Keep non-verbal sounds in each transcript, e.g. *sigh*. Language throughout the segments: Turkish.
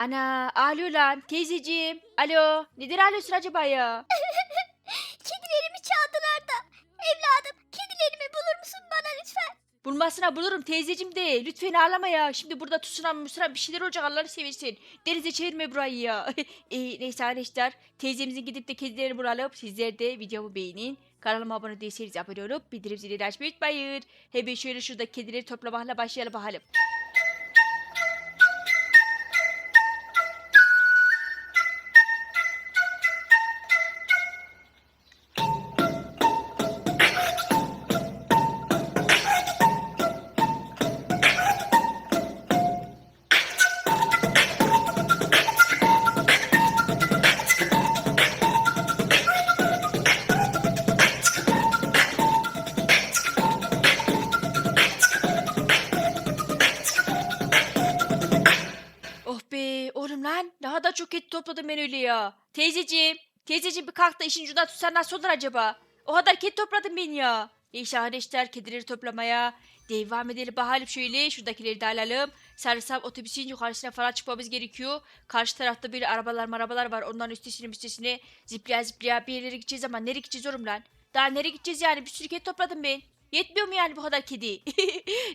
Ana ağlıyor lan teyzeciğim. Alo nedir ağlıyorsun acaba ya? *laughs* Kedilerimi çaldılar da. Evladım kedilerimi bulur musun bana lütfen? Bulmasına bulurum teyzeciğim de. Lütfen ağlama ya. Şimdi burada tusunan musuna bir şeyler olacak Allah'ını seversin. Denize çevirme burayı ya. *laughs* e, neyse arkadaşlar. Teyzemizin gidip de kedileri bulalım. Sizler de videomu beğenin. Kanalıma abone değilseniz abone olup bildirim zilini açmayı unutmayın. Hemen şöyle şurada kedileri toplamakla başlayalım bakalım. Oğlum lan ne kadar çok kedi topladım ben öyle ya. Teyzeciğim, teyzeciğim bir kalk da işin ucundan tutsan nasıl olur acaba? O kadar kedi topladım ben ya. Neyse arkadaşlar kedileri toplamaya devam edelim. Bakalım şöyle şuradakileri de alalım. Sarısam otobüsün yukarısına falan çıkmamız gerekiyor. Karşı tarafta böyle arabalar marabalar var. Onların üstesine üstesine ziplaya ziplaya bir yerlere gideceğiz ama nereye gideceğiz oğlum lan? Daha nereye gideceğiz yani? Bir sürü kedi topladım ben. Yetmiyor mu yani bu kadar kedi?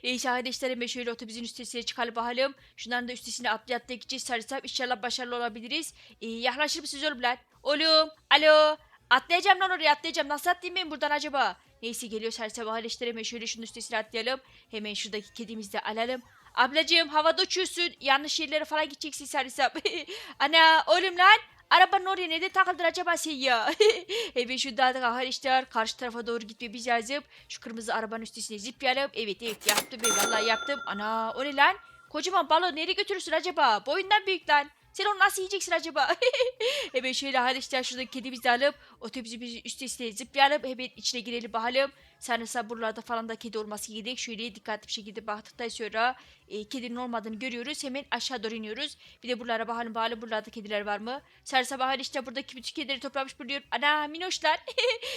Neyse arkadaşlar hemen şöyle otobüsün üstesine çıkalım bakalım. Şunların da üstesine atlaya gideceğiz sarısam. İnşallah başarılı olabiliriz. Ee, yaklaşır mısınız oğlum lan? Oğlum, alo. Atlayacağım lan oraya atlayacağım. Nasıl atlayayım ben buradan acaba? Neyse geliyor sarısam arkadaşlar hemen şöyle şunun üstesine atlayalım. Hemen şuradaki kedimizi de alalım. Ablacığım havada uçuyorsun. Yanlış yerlere falan gideceksin sarısam. *laughs* Ana oğlum lan. Arabanın oraya neden takıldın acaba sen ya? *laughs* evet şu dağda arkadaşlar karşı tarafa doğru gitmemiz lazım. Şu kırmızı arabanın üstüne ziplayalım. Evet evet yaptım ben vallahi yaptım. Ana o ne lan? Kocaman balon nereye götürürsün acaba? Boyundan büyük lan. Sen onu nasıl yiyeceksin acaba? *laughs* evet şöyle arkadaşlar şuradaki kedimizi alıp otobüsümüzün üstesine zıplayalım. Hemen içine girelim bakalım. Sanırsam buralarda falan da kedi olması gerek. Şöyle dikkatli bir şekilde baktıktan sonra e, kedinin olmadığını görüyoruz. Hemen aşağı doğru iniyoruz. Bir de buralara bakalım bakalım buralarda kediler var mı? Sarı bahar işte buradaki bütün kedileri toplamış buluyorum. Ana minoşlar.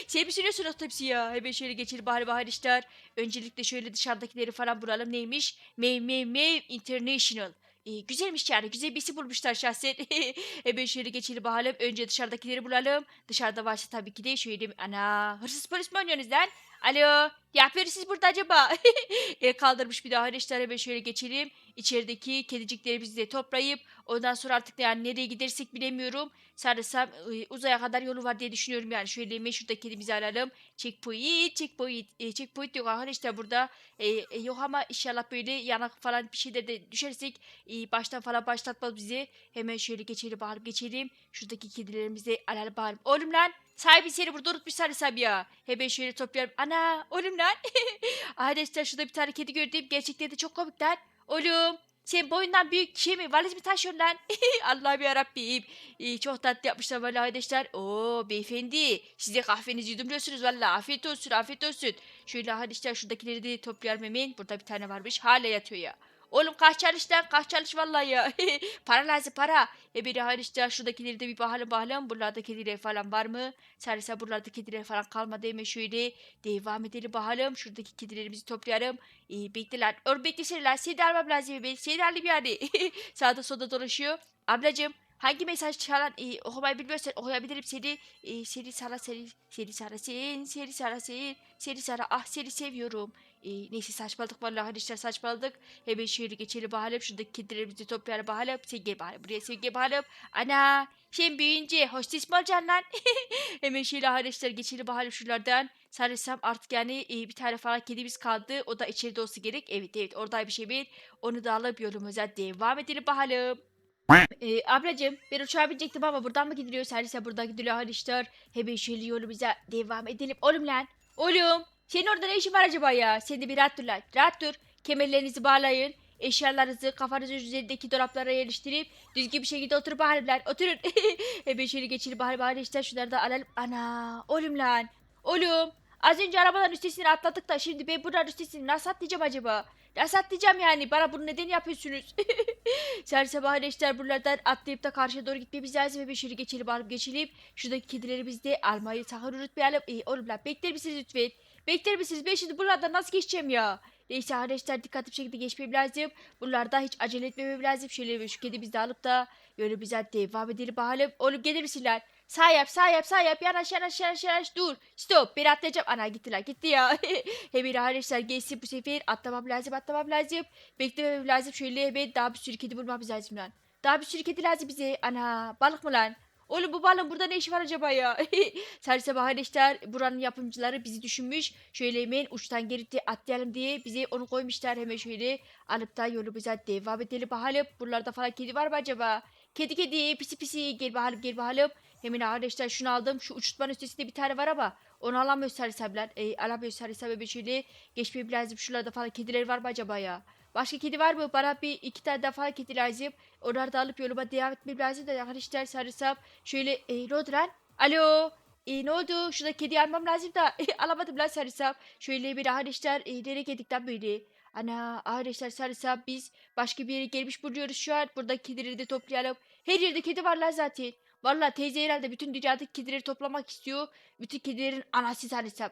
Sen *laughs* mi sürüyorsun otobüsü ya? Hemen şöyle geçelim bahar bahar işler. Öncelikle şöyle dışarıdakileri falan bulalım. Neymiş? Mev mev mev international. E, güzelmiş yani. Güzel bir isim bulmuşlar şahsen. *laughs* Hemen şöyle geçelim bakalım. Önce dışarıdakileri bulalım. Dışarıda varsa tabii ki de şöyle... Ana hırsız polis mi oynuyorsunuz lan? Alo. Ne yapıyorsunuz siz burada acaba? *laughs* El kaldırmış bir daha arkadaşlar hemen şöyle geçelim. İçerideki kediciklerimizi de toplayıp ondan sonra artık yani nereye gidersek bilemiyorum. Sanırsam e, uzaya kadar yolu var diye düşünüyorum yani. Şöyle hemen şurada kedimizi alalım. Checkpoint, checkpoint, e, checkpoint yok arkadaşlar burada. E, e, yok ama inşallah böyle yanak falan bir şeyler de düşersek e, baştan falan başlatmaz bizi. Hemen şöyle geçelim bakalım geçelim. Şuradaki kedilerimizi alalım bakalım. Oğlum lan sahibi seni burada unutmuş sanırsam ya. Hemen şöyle toplayalım. Ana oğlum lan. *laughs* Arkadaşlar şurada bir tane kedi gördüm. Gerçekten de çok komik lan. Oğlum sen boyundan büyük şey mi? Valiz mi taşıyorsun lan? *laughs* Allah'ım yarabbim. Ee, çok tatlı yapmışlar valla arkadaşlar. Oo beyefendi. Size kahvenizi yudumluyorsunuz valla. Afiyet olsun afiyet olsun. Şöyle arkadaşlar şuradakileri de toplayalım hemen. Burada bir tane varmış. Hala yatıyor ya. Oğlum kaç çalış lan kaç çalış vallahi ya. *laughs* para lazım para. E bir arkadaşlar şuradakileri de bir bakalım bakalım. Buralarda kediler falan var mı? Sadece buralarda kediler falan kalmadı. Hemen şöyle devam edelim bakalım. Şuradaki kedilerimizi toplayalım. E, bekle lan. Oğlum beklesene lan. Seni de almam lazım. Ben seni de alayım yani. *laughs* Sağda solda dolaşıyor. Ablacığım hangi mesaj çalan e, okumayı bilmiyorsan okuyabilirim seni. E, seni sana seni seni sana sen seni sana sen seni sana ah seni seviyorum. E, neyse saçmaladık vallahi arkadaşlar saçmaladık. Hemen şöyle geçelim bakalım. Şuradaki kedilerimizi toplayalım bakalım. Sen gel bakalım buraya sen gel bakalım. Ana sen büyüyünce hostes mi olacaksın lan? *laughs* Hemen şöyle arkadaşlar geçelim bakalım şuralardan. Sanırsam artık yani e, bir tane falan kedimiz kaldı. O da içeride olsa gerek. Evet evet orada bir şey bir. Onu da alıp yolumuza devam edelim bakalım. Ee, ablacığım ben uçağa binecektim ama buradan mı gidiliyor? Servise buradan gidiliyor arkadaşlar. Hemen şöyle yolumuza devam edelim. Oğlum lan. Oğlum. Senin orada ne işin var acaba ya? Sen de bir rahat dur lan. Rahat dur. Kemerlerinizi bağlayın. Eşyalarınızı kafanızın üzerindeki dolaplara yerleştirip düzgün bir şekilde oturup lan. Oturun. *laughs* Hemen şöyle geçelim bakalım arkadaşlar. Şunları da alalım. Ana. Oğlum lan. Oğlum. Az önce arabaların üstesine atladık da şimdi ben buraların üstesine nasıl atlayacağım acaba? Nasıl atlayacağım yani? Bana bunu neden yapıyorsunuz? *laughs* Serse arkadaşlar buralardan atlayıp da karşıya doğru gitmemiz lazım. Ve şöyle geçelim alıp geçelim. Şuradaki kedilerimizi de almayı sakın unutmayalım. İyi oğlum lan bekler misiniz lütfen? Bekler misiniz? Ben şimdi buralardan nasıl geçeceğim ya? Neyse arkadaşlar dikkatli bir şekilde geçmem lazım. Bunlarda hiç acele etmemem lazım. Şöyle şu kedimizi de alıp da güzel devam edelim bakalım. Oğlum gelir misin lan? Sağ yap sağ yap sağ yap yanaş yanaş yanaş yanaş dur. Stop ben atlayacağım. Ana gittiler gitti ya. *laughs* hemen arkadaşlar geçsin bu sefer atlamam lazım atlamam lazım. Beklememem lazım. Şöyle hemen daha bir sürü kedi bulmamız lazım lan. Daha bir sürü kedi lazım bize. Ana balık mı lan? Oğlum bu balığın burada ne işi var acaba ya? *laughs* Serse arkadaşlar buranın yapımcıları bizi düşünmüş. Şöyle hemen uçtan de atlayalım diye bize onu koymuşlar. Hemen şöyle alıp da yolumuza devam edelim bakalım. Buralarda falan kedi var mı acaba? Kedi kedi pisi pisi gel bakalım gel bakalım. Hemen arkadaşlar şunu aldım. Şu uçurtmanın üstesinde bir tane var ama onu alamıyor Sersebler. E, alamıyor Sersebler şöyle geçmeye lazım. Şuralarda falan kediler var mı acaba ya? Başka kedi var mı? Bana bir iki tane daha falan kedi lazım. Onları da alıp yoluma devam etmem lazım da arkadaşlar sarısam. Şöyle e, ne oldu lan? Alo. E, ne oldu? Şurada kedi almam lazım da e, alamadım lan sarısam. Şöyle bir arkadaşlar e, nereye lan böyle? Ana arkadaşlar sarısam biz başka bir yere gelmiş buluyoruz şu an. Burada kedileri de toplayalım. Her yerde kedi var lan zaten. Vallahi teyze herhalde bütün dünyadaki kedileri toplamak istiyor. Bütün kedilerin anası sarısam.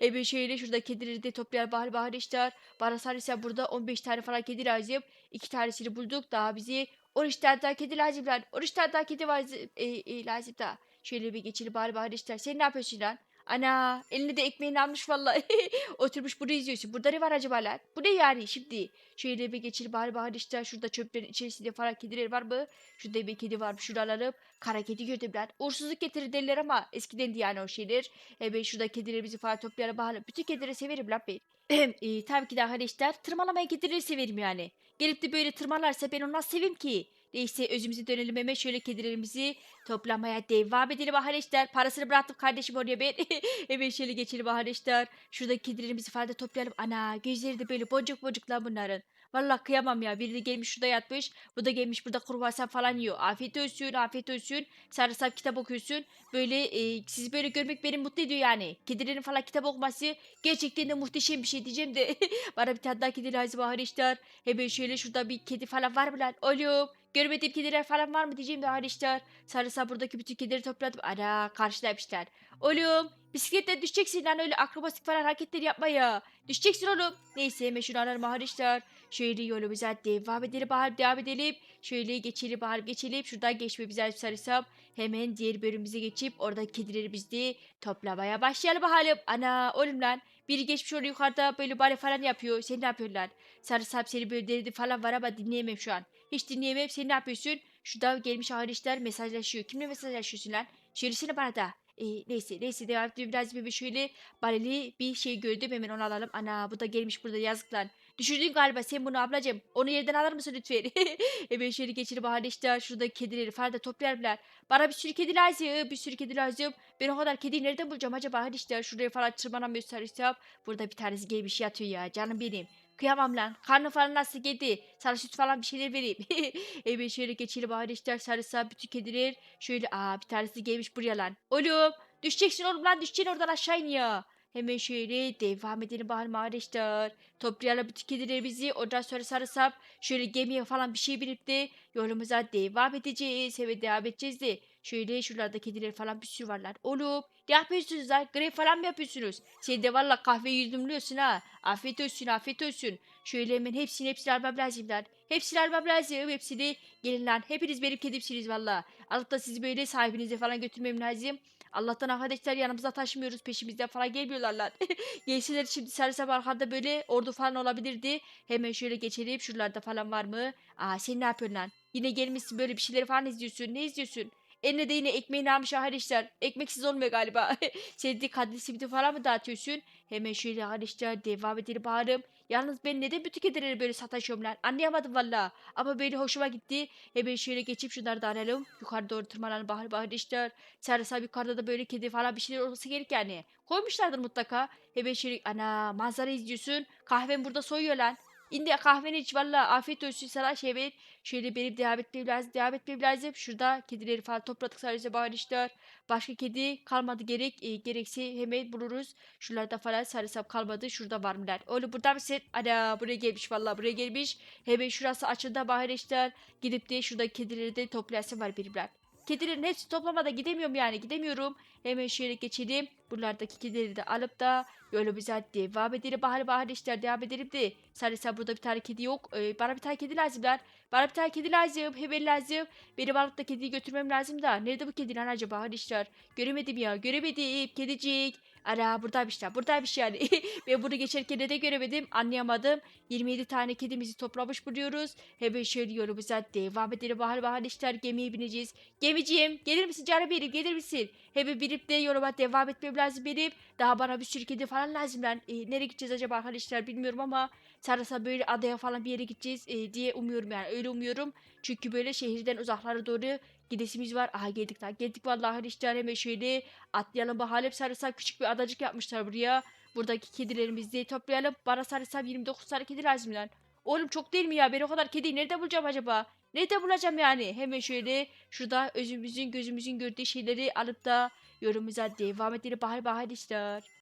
e şöyle şurada kedileri de toplayalım bari arkadaşlar. Bana sarıysa burada 15 tane falan kedi lazım. İki tanesini bulduk. Daha bizi 13 tane daha kedi lazım lan. 13 tane daha kedi var e, e, lazım da. Şöyle bir geçelim bari arkadaşlar. Sen ne yapıyorsun lan? Ana eline de ekmeğini almış vallahi. *laughs* Oturmuş bunu izliyorsun. Burada ne var acaba lan? Bu ne yani şimdi? Şöyle bir geçelim bari arkadaşlar. Şurada çöplerin içerisinde falan kediler var mı? Şurada bir kedi var. Şunu alalım. Kara kedi gördüm lan. Uğursuzluk getirir derler ama eskiden yani o şeyler. Evet şurada kedilerimizi falan toplayalım bakalım. Bütün kedileri severim lan ben. *clears throat* e, tabii ki de arkadaşlar tırmalamayı kedileri severim yani. Gelip de böyle tırmalarsa ben onu nasıl seveyim ki? Neyse özümüze dönelim hemen şöyle kedilerimizi toplamaya devam edelim arkadaşlar. Parasını bıraktım kardeşim oraya ben. *laughs* hemen şöyle geçelim arkadaşlar. Şurada kedilerimizi falan da toplayalım. Ana gözleri de böyle boncuk boncuk lan bunların. Vallahi kıyamam ya. Biri de gelmiş şurada yatmış. Bu da gelmiş burada kruvasan falan yiyor. Afiyet olsun, afiyet olsun. Sarımsak kitap okuyorsun. Böyle e, sizi böyle görmek beni mutlu ediyor yani. Kedilerin falan kitap okuması gerçekten de muhteşem bir şey diyeceğim de. *laughs* Bana bir tane daha kedi lazım arkadaşlar. Hemen şöyle şurada bir kedi falan var mı lan? Oğlum. Görmediğim kediler falan var mı diyeceğim de arkadaşlar. Sarısa buradaki bütün kedileri topladım. Ana karşılamışlar. Oğlum bisikletten düşeceksin lan öyle akrobatik falan hareketler yapma ya. Düşeceksin oğlum. Neyse şunu alalım arkadaşlar. Şöyle yolumuza devam edelim bakalım devam edelim. Şöyle geçelim bakalım geçelim. Şuradan geçmemize sarısam. Hemen diğer bölümümüze geçip orada kedileri biz de toplamaya başlayalım bakalım. Ana oğlum lan. Biri geçmiş oraya yukarıda böyle bale falan yapıyor. Sen ne yapıyorsun lan? Sarısam seni böyle derdi falan var ama dinleyemem şu an. Hiç dinleyemem. Sen ne yapıyorsun? Şurada gelmiş arkadaşlar mesajlaşıyor. Kimle mesajlaşıyorsun lan? Söylesene bana da. E, neyse neyse devam edelim. Biraz bir şöyle baleli bir şey gördüm. Hemen onu alalım. Ana bu da gelmiş burada yazık lan. Düşürdün galiba sen bunu ablacığım. Onu yerden alır mısın lütfen? *laughs* Hemen şöyle geçelim arkadaşlar. Şurada kedileri falan da toplayalım. Bana bir sürü kedi lazım. Bir sürü kedi lazım. Ben o kadar kediyi nereden bulacağım acaba arkadaşlar? Şuraya falan tırmanamıyor sarışsam. Burada bir tanesi gelmiş yatıyor ya. Canım benim. Kıyamam lan. Karnı falan nasıl kedi? Sana süt falan bir şeyler vereyim. *laughs* evet şöyle geçelim arkadaşlar. Sarısa bütün kediler. Şöyle aa bir tanesi gelmiş buraya lan. Oğlum düşeceksin oğlum lan düşeceksin oradan aşağı in ya. Hemen şöyle devam edelim bakalım arkadaşlar. Toplayalım bütün kedilerimizi. Ondan sonra sarısap şöyle gemiye falan bir şey binip de yolumuza devam edeceğiz. Evet devam edeceğiz de. Şöyle şuralarda kediler falan bir sürü varlar. Oğlum ne yapıyorsunuz lan? Grev falan mı yapıyorsunuz? Sen de valla kahve yudumluyorsun ha. Afiyet olsun afiyet olsun. Şöyle hemen hepsini hepsini almam lazım lan. Hepsini almam lazım. Hepsini gelin lan. Hepiniz benim kedimsiniz valla. Alıp da sizi böyle sahibinize falan götürmem lazım. Allah'tan arkadaşlar yanımıza taşımıyoruz peşimizden falan gelmiyorlar lan. *laughs* Gelseler şimdi sarı arkada böyle ordu falan olabilirdi. Hemen şöyle geçelim şuralarda falan var mı? Aa sen ne yapıyorsun lan? Yine gelmişsin böyle bir şeyleri falan izliyorsun. Ne izliyorsun? Eline de yine ekmeğini almış arkadaşlar. Ekmeksiz olmuyor galiba. *laughs* Sen de kadın simidi falan mı dağıtıyorsun? Hemen şöyle arkadaşlar devam edelim bağırım. Yalnız ben neden bütün kedileri böyle sataşıyorum lan? Anlayamadım valla. Ama böyle hoşuma gitti. Hemen şöyle geçip şunları da alalım. Yukarı doğru tırmanalım bahar arkadaşlar. Sarısa yukarıda da böyle kedi falan bir şeyler olması gerek yani. Koymuşlardır mutlaka. Hemen şöyle ana manzara izliyorsun. Kahven burada soyuyor lan. İndi kahveni iç valla afiyet olsun sana ver. Şöyle benim devam lazım devam lazım. Şurada kedileri falan topladık sadece bağırışlar. Başka kedi kalmadı gerek. E, gerekse hemen buluruz. Şuralarda falan sarısap kalmadı. Şurada var mılar? Oğlum burada mısın? Ana buraya gelmiş valla buraya gelmiş. Hemen şurası açıldı bağırışlar. Gidip de şurada kedileri de toplayasın var benimler. Kedilerin hepsi toplamada gidemiyorum yani gidemiyorum. Hemen şöyle geçelim. Buralardaki kedileri de alıp da yolumuza devam edelim. Bahar bahar işler devam edelim de. Sadece burada bir tane kedi yok. Ee, bana bir tane kedi lazım lan. Bana bir tane kedi lazım. Hemen lazım. Benim alıp kediyi götürmem lazım da. Nerede bu kedi lan acaba? Hadi işler. Göremedim ya. Göremedim. Kedicik. Ara buradaymış lan. Buradaymış yani. *laughs* ben bunu geçerken de göremedim. Anlayamadım. 27 tane kedimizi toplamış buluyoruz. Hemen şöyle yolumuza devam edelim. Bahar bahar işler. Gemiye bineceğiz. Gemiciğim gelir misin canım benim? Gelir misin? Hemen binip de yoluma devam etmem lazım benim. Daha bana bir sürü kedi falan lazım lan. Ee, nereye gideceğiz acaba arkadaşlar bilmiyorum ama sarısa böyle adaya falan bir yere gideceğiz e, diye umuyorum yani öyle umuyorum. Çünkü böyle şehirden uzaklara doğru gidesimiz var. Aha geldik lan geldik vallahi arkadaşlar hemen şöyle atlayalım bakalım sarısa küçük bir adacık yapmışlar buraya. Buradaki kedilerimizi toplayalım. Bana sarısam 29 tane kedi lazım lan. Oğlum çok değil mi ya? Ben o kadar kediyi nerede bulacağım acaba? Nerede bulacağım yani? Hemen şöyle şurada özümüzün gözümüzün gördüğü şeyleri alıp da yorumumuza devam edelim. Bahar bahar işler.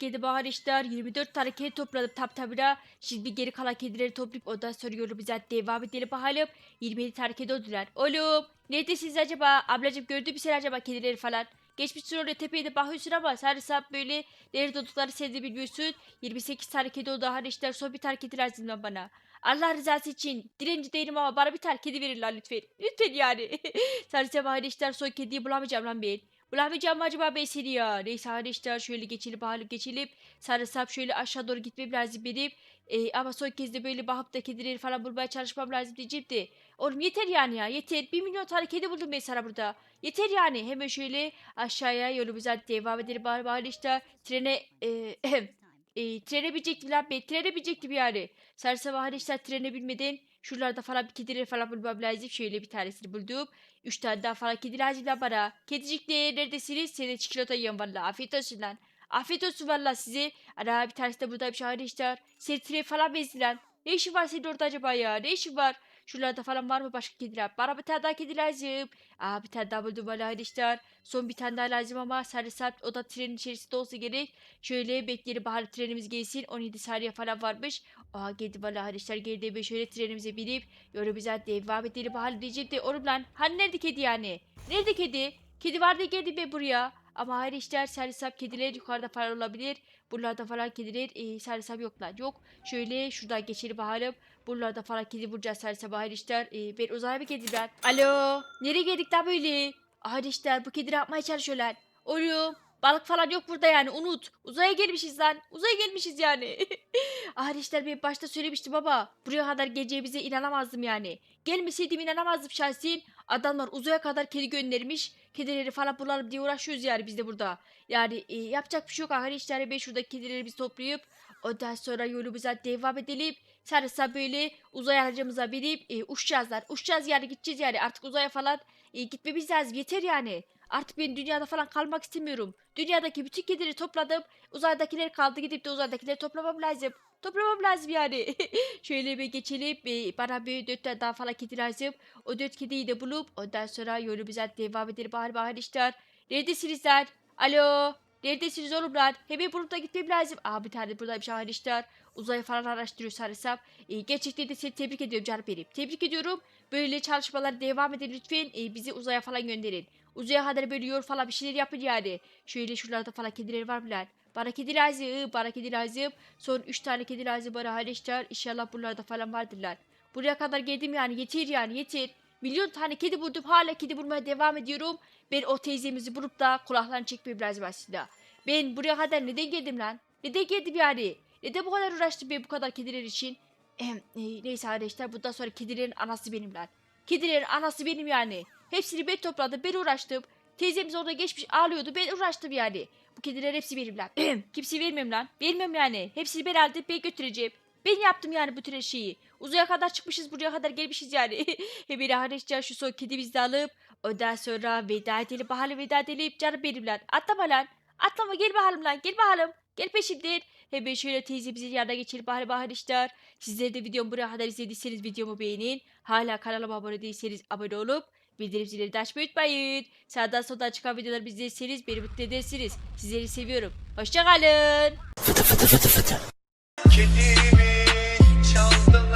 Geldim bahar işler. 24 tane kedi topladım tap tabira. Şimdi geri kalan kedileri toplayıp ondan sonra yolumuza devam edelim bakalım. 27 tane kedi oldular. Oğlum neredesiniz acaba? Ablacığım gördün mü sen acaba kedileri falan? Geçmişsin oraya tepeye de bakıyorsun ama sarımsak böyle nerede oldukları sen de bilmiyorsun. 28 tane kedi oldu bahar işler. Son bir tane kedi lazım bana. Allah rızası için dilenci değilim ama bana bir tane kedi verin lan lütfen. Lütfen yani. *laughs* Sarımsak bahar işler son kediyi bulamayacağım lan ben. Bulamayacağım mı acaba ben seni ya? Neyse hadi işte şöyle geçelim bakalım geçelim. Sarısap şöyle aşağı doğru gitmem lazım benim. Ee, ama son kez de böyle bakıp da kedileri falan bulmaya çalışmam lazım diyeceğim de. Oğlum yeter yani ya yeter. Bir milyon tane kedi buldum ben sana burada. Yeter yani. Hemen şöyle aşağıya yolumuza devam edelim. Bari işte trene... E, *clears throat* e, trene binecektim lan ben. Trene binecektim yani. Sarısap hadi işte trene binmeden şuralarda falan bir kedileri falan bulmam. Şöyle bir tanesini buldum. Üç tane daha falan kedi lazım lan bana. Kedicikler neredesiniz? Seni çikolata yiyorum valla. Afiyet olsun lan. Afiyet olsun valla size. Ana bir tanesi de buradaymış arkadaşlar. Seni tire falan bezdi lan. Ne işin var senin orada acaba ya? Ne işin var? Şuralarda falan var mı başka kediler? Bana bir tane daha kedi lazım. Aa bir tane daha buldum arkadaşlar. Son bir tane daha lazım ama sarı saat o da trenin içerisinde olsa gerek. Şöyle bekleyelim bahar trenimiz gelsin. 17 saniye falan varmış. Aa geldi valla arkadaşlar geldi. Ben şöyle trenimize binip yolumuza devam edelim bahar diyecek de oğlum lan. Hani nerede kedi yani? Nerede kedi? Kedi var diye geldim ben buraya. Ama hayır işler servisap kediler yukarıda falan olabilir. Buralarda falan kediler e, servisap yoklar. Yok. Şöyle şuradan geçelim bakalım. Buralarda falan kedi bulacağız servisap hayır işler. E, ben uzaya bir kedi ben. Alo. Nereye geldik daha böyle? Hayır işler bu kedi ne yapmaya çalışıyorlar? Oğlum. Balık falan yok burada yani unut. Uzaya gelmişiz lan. Uzaya gelmişiz yani. *laughs* Hayır işler ben başta söylemiştim baba. Buraya kadar geleceğimize inanamazdım yani. Gelmeseydim inanamazdım şahsen. Adamlar uzaya kadar kedi göndermiş. Kedileri falan bulalım diye uğraşıyoruz yani biz de burada. Yani e, yapacak bir şey yok arkadaşlar. Ben şuradaki kedileri biz toplayıp ondan sonra yolumuza devam edelim. Sarısa böyle uzay aracımıza binip e, uçacağız lan. Uçacağız yani gideceğiz yani. Artık uzaya falan e, gitmemiz lazım. Yeter yani. Artık ben dünyada falan kalmak istemiyorum. Dünyadaki bütün kedileri topladım. Uzaydakiler kaldı. Gidip de uzaydakileri toplamam lazım. Toplamam lazım yani. *laughs* Şöyle bir geçelim. E, bana bir dört tane daha falan kedi lazım. O dört kediyi de bulup ondan sonra yolumuza devam edelim. Bahar bahar işler. Neredesiniz lan? Neredesiniz oğlumlar? Hemen bulup da gitmem lazım. Aa bir tane buradaymış bahar işler. Uzayı falan araştırıyor sanırsam. E, gerçekten de seni tebrik ediyorum canım benim. Tebrik ediyorum. Böyle çalışmalar devam edin lütfen. E, bizi uzaya falan gönderin. Uzaya kadar böyle yol falan bir şeyler yapın yani. Şöyle şuralarda falan kediler var mı lan? Bana kedi lazım. Bana kedi lazım. Son 3 tane kedi lazım bana arkadaşlar. İnşallah buralarda falan vardırlar. Buraya kadar geldim yani yeter yani yeter. Milyon tane kedi buldum. Hala kedi bulmaya devam ediyorum. Ben o teyzemizi bulup da kulaklarını çekmeyeyim lazım aslında. Ben buraya kadar neden geldim lan? Neden geldim yani? Neden bu kadar uğraştım ben bu kadar kediler için? E, neyse arkadaşlar bundan sonra kedilerin anası benim lan. Kedilerin anası benim yani. Hepsini ben topladım ben uğraştım. Teyzemiz orada geçmiş ağlıyordu ben uğraştım yani. Bu kediler hepsi benim lan. *clears throat* Kimseye vermem lan. Vermem yani. Hepsini ben aldım ben götüreceğim. Ben yaptım yani bu tür her şeyi. Uzaya kadar çıkmışız buraya kadar gelmişiz yani. *laughs* Beni arkadaşlar şu son kedimizi de alıp ondan sonra veda edelim bakalım veda edelim canım benim lan. Atlama lan. Atlama gel bakalım lan gel bakalım. Gel peşimden. Hemen şöyle teyzemizin yanına geçelim bakalım arkadaşlar. Sizler de videomu buraya kadar izlediyseniz videomu beğenin. Hala kanalıma abone değilseniz abone olup bildirim zilini de açmayı unutmayın. Sağdan soldan çıkan videoları izlerseniz beni mutlu edersiniz. Sizleri seviyorum. Hoşçakalın. Kedilerimi knows the